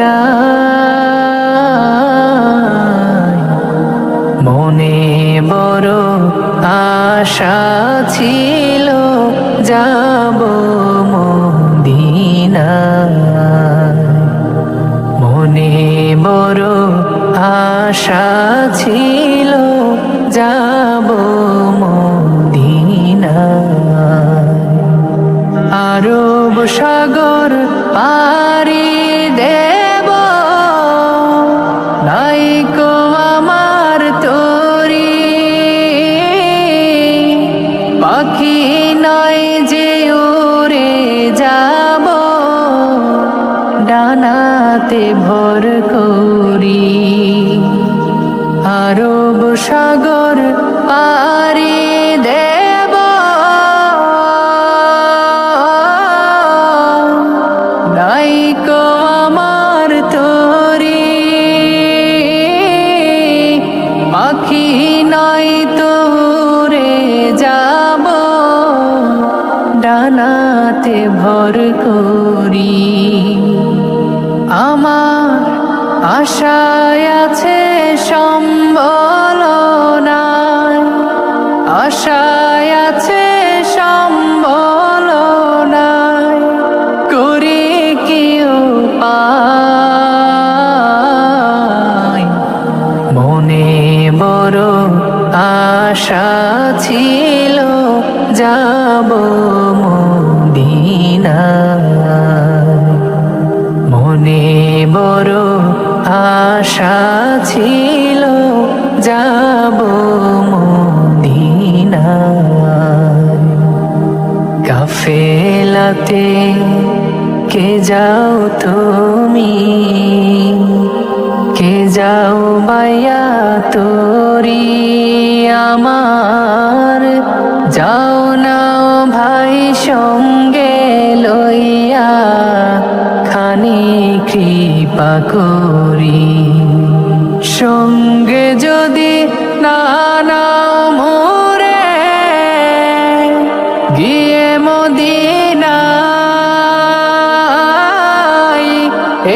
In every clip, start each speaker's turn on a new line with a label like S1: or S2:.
S1: রোজায় মনে বড় আশা ছিল, যাব মদিনা মনে বড় আশা ছিল, যাব মদিনা আরব সাগর পারি ডানাতে ভর করি। আরব সাগর পারি দেব। নাইকো আমার তোরি, পাখি নাই তোরে যাব। ডানাতে ভর করি। আমার আশায় আছে সম্বল আশায় আছে সম্বল নাই। করি পায়। মনে বড় আশা ছিল, যাব মদিনা বড় আশা ছিল, যাব কাফেলাতে কে যাও তুমি? কে যাও বাইয়া তোরি? আমার যাও নাও ভাই সঙ্গে বা করি। সঙ্গে যদি নানা মোরে গিয়ে মদিনাই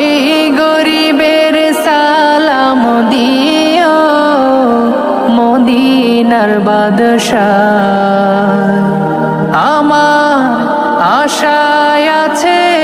S1: এই গরিবের সালাম দিও মদিনার বাদশা আমার আশায় আছে